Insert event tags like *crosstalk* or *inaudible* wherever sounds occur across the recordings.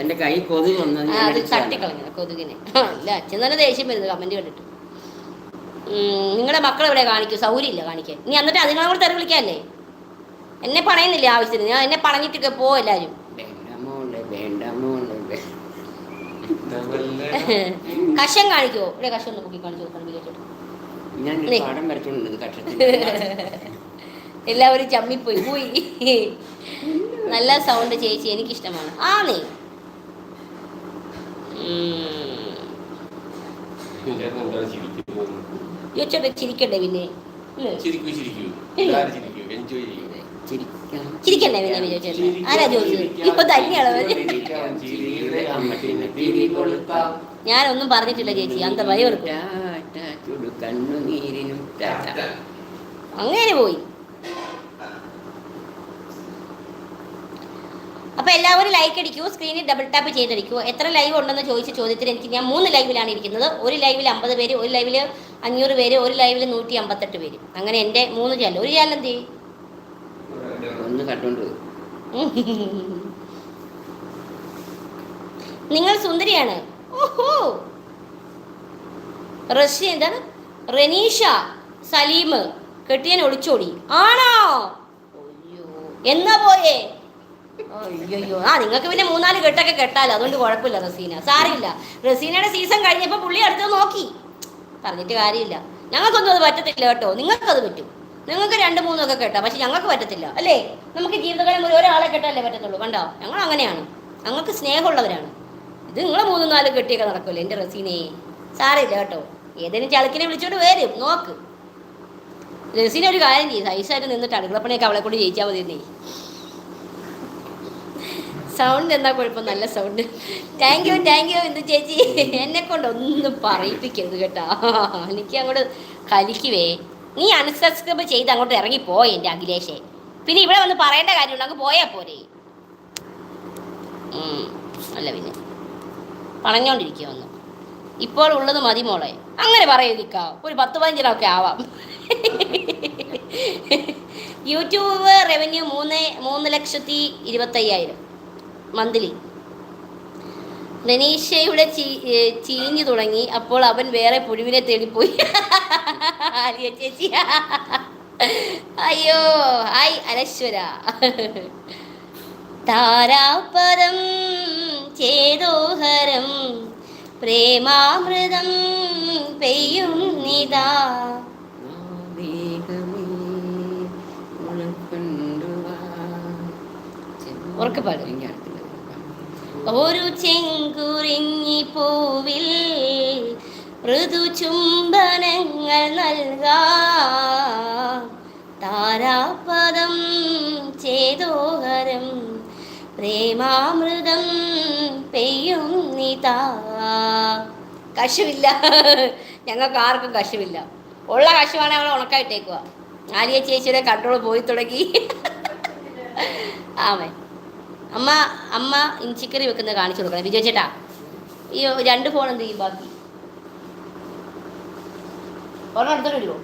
അതിന്റെ കൈ കൊതുക് അത്. തട്ടിക്കളഞ്ഞത് കൊതുകിനെ. അല്ല അച്ഛൻ നല്ല ദേഷ്യം വരുന്നത് കമന്റ് കണ്ടിട്ട്. നിങ്ങളുടെ മക്കൾ ഇവിടെ കാണിക്കൂ സൗകര്യമില്ല കാണിക്കാൻ. നീ എന്നിട്ട് അതിനോട് കൂടെ തെറി വിളിക്കാല്ലേ? എന്നെ പണയുന്നില്ല ആവശ്യത്തിന്? ഞാൻ എന്നെ പണഞ്ഞിട്ടൊക്കെ പോ വേണ്ട *laughs* കഷം കാണിക്കോ? ഇവിടെ കഷം ഒന്ന് പൊക്കി കാണിച്ചു *laughs* എല്ലാവരും ചമ്മിപ്പോയി പോയി. *laughs* നല്ല സൗണ്ട് ചേച്ചി എനിക്കിഷ്ടമാണ്. ആ നീ ചോദിച്ചോട്ടെ ചിരിക്കണ്ടേ പിന്നെ ഇല്ലേ? ചിരിക്കൂ ചിരിക്കൂ ഇല്ല. എല്ലാവരും ചിരിക്കൂ എൻജോയ് ചിരിക്കണ്ടേ പിന്നെ? ചിരിക്കണ്ടേ പിന്നെ വിജയിച്ചേട്ടൻ ആരാ ചോദിച്ചത്? ഇപ്പൊ തന്നെയാണോ? ഞാനൊന്നും പറഞ്ഞിട്ടില്ല ചേച്ചി. അന്ത ഭയം അങ്ങനെ പോയി. അപ്പൊ എല്ലാവരും ലൈക്ക് അടിക്കൂ സ്ക്രീനിൽ ഡബിൾ ടാപ്പ് ചെയ്തടിക്കൂ. എത്ര ലൈവ് ഉണ്ടെന്ന് ചോദിച്ച ചോദ്യത്തിൽ എനിക്ക് ഞാൻ മൂന്ന് ലൈവിലാണ് ഇരിക്കുന്നത്. ഒരു ലൈവിൽ അമ്പത് പേര് ഒരു ലൈവിൽ അഞ്ഞൂറ് പേര് ഒരു ലൈവിൽ നൂറ്റി അമ്പത്തെട്ട് പേര്. അങ്ങനെ എന്റെ മൂന്ന് ചാനൽ ഒരു ചാനൽ എന്ത്. *laughs* നിങ്ങൾ സുന്ദരിയാണ്. ഓഹോ. റഷ്യ എന്താണ്? റനീഷ സലീം കെട്ടിയൻ ഒളിച്ചോടി. ആണോ? അയ്യോ. എന്നാ പോയേ? അയ്യോ ആ നിങ്ങൾക്ക് പിന്നെ മൂന്നാൽ കെട്ടൊക്കെ കെട്ടാലോ? അതുകൊണ്ട് കുഴപ്പമില്ല റസീന. സാറില്ല റസീനയുടെ സീസൺ കഴിഞ്ഞപ്പോൾ പുള്ളി അടുത്ത് നോക്കി. പറഞ്ഞിട്ട് കാര്യമില്ല. ഞങ്ങൾക്കൊന്നും അത് പറ്റത്തില്ല കേട്ടോ. നിങ്ങൾക്കത് പറ്റും. നിങ്ങൾക്ക് രണ്ട് മൂന്നൊക്കെ കെട്ടാം. പക്ഷെ ഞങ്ങൾക്ക് പറ്റത്തില്ല. അല്ലേ? നമുക്ക് ജീവിതകാലം മുഴുവൻ ഒരാളെ കെട്ടാലേ പറ്റത്തുള്ളൂ. കണ്ടോ? ഞങ്ങൾ അങ്ങനെയാണ്. ഞങ്ങൾക്ക് സ്നേഹമുള്ളവരാണ്. ഇത് നിങ്ങൾ മൂന്നും നാലും കെട്ടിയൊക്കെ നടക്കുമല്ലോ എന്റെ റസീനെ? സാറില്ല കേട്ടോ. ഏതെങ്കിലും ചളക്കിനെ വിളിച്ചോണ്ട് വരും. നോക്ക്. റസീന ഒരു കാര്യം ചെയ്യും. സൈസായിട്ട് നിന്നിട്ട് അടുക്കളപ്പണിയൊക്കെ അവളെ കൊണ്ട് ജയിച്ചാൽ മതി എന്നേ സൗണ്ട് എന്താ കുഴപ്പം? നല്ല sound thank you thank you എന്ത് ചേച്ചി. എന്നെ കൊണ്ട് ഒന്നും പറയിപ്പിക്കരുത് കേട്ടാ. എനിക്ക് അങ്ങോട്ട് കലിക്കുവേ നീ അൺസബ്സ്ക്രൈബ് ചെയ്ത് അങ്ങോട്ട് ഇറങ്ങിപ്പോ എന്റെ അഖിലേഷേ. പിന്നെ ഇവിടെ വന്ന് പറയേണ്ട കാര്യമുണ്ട്. അങ്ങ് പോയാ പോരെ. അല്ല പിന്നെ. പറഞ്ഞോണ്ടിരിക്കുക ഇപ്പോൾ ഉള്ളത് മതി മോളെ. അങ്ങനെ പറയൂ നിൽക്കാ ഒരു പത്ത് പതിനഞ്ചിനൊക്കെ ആവാം. യൂട്യൂബ് റവന്യൂ മൂന്ന് മൂന്ന് ലക്ഷത്തി ഇരുപത്തയ്യായിരം. മന്ത്ലി. റനീഷയുടെ ചീ ചീഞ്ഞു തുടങ്ങി. അപ്പോൾ അവൻ വേറെ പുഴുവിനെ തേടിപ്പോയി. ആലിയ ചേച്ചി. അയ്യോ ഹായ് അനശ്വര. താരാപദം ചേതോഹരം പ്രേമാമൃതം പെയ്യും നിതാ. ഒരു ചെങ്കുറിഞ്ഞി പൂവിൽ മൃദു ചുംബനങ്ങൾ നൽകാ. താരാപദം ചേതോഹരം പ്രേമാമൃതം പെയ്യും നിതാ. കശുവില്ല. ഞങ്ങൾക്ക് ആർക്കും കശുവില്ല. ഉള്ള കശുവാണ് അവളെ ഉണക്കായിട്ടേക്കുക ആലിയ ചേച്ചിയുടെ കൺട്രോൾ പോയി തുടങ്ങി. ആമേ അമ്മ അമ്മ ഇഞ്ചിക്കറി വെക്കുന്നത് കാണിച്ചു കൊടുക്കണം. വിജയ ചേട്ടാ ഈ രണ്ട് ഫോൺ എന്ത് ചെയ്യും ബാക്കി? ഒരെണ്ണം എടുത്തോണ്ട് വരുമോ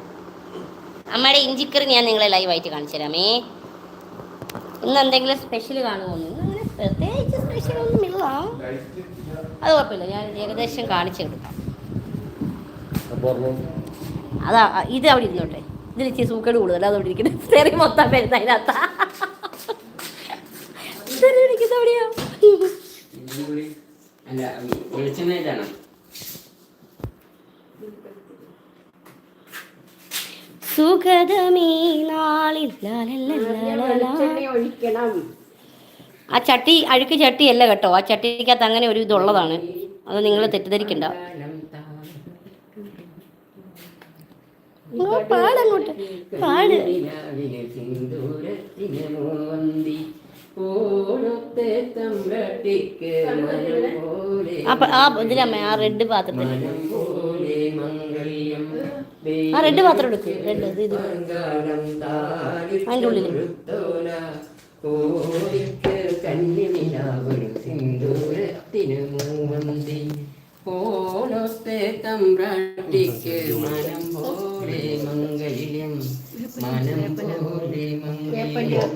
അമ്മയുടെ ഇഞ്ചിക്കറി ഞാൻ നിങ്ങളെ ലൈവായിട്ട് കാണിച്ചു തരാമേ ഇന്ന് എന്തെങ്കിലും സ്പെഷ്യൽ കാണുമോ? ഇന്ന് അങ്ങനെ പ്രത്യേകിച്ച് സ്പെഷ്യൽ ഒന്നുമില്ല. അത് കുഴപ്പമില്ല. ഞാൻ ഏകദേശം കാണിച്ചു കൊടുക്കാം. അതാ ഇത് അവിടെ ഇരുന്നോട്ടെ. ഇതിൽ ഇച്ചിരി സൂക്കേട് കൂടുതൽ അതവിടെ ഇരിക്കുന്നത്. തെറി മൊത്തം വരുന്ന അതിനകത്താ. എവിടെയാ അല്ല നാളിൽ ആ ചട്ടി അഴുക്ക് ചട്ടിയല്ല കേട്ടോ. ആ ചട്ടിക്കകത്ത് അങ്ങനെ ഒരു ഇതുള്ളതാണ്. അത് നിങ്ങൾ തെറ്റിദ്ധരിക്കണ്ട. പാടങ്ങോട്ട്. പാട്. ആ ആ ഇതിലമ്മ ആ റെഡ് പാത്രത്തിൽ ആ റെഡ് പാത്രം എടുക്ക്. റെഡ് ഇത് ഇത്. അതിന്റെ ഉള്ളിൽ. തമ്പ്രാട്ടിക്ക് മനം പോലെ മംഗല്യം മനം പോലെ മംഗല്യം.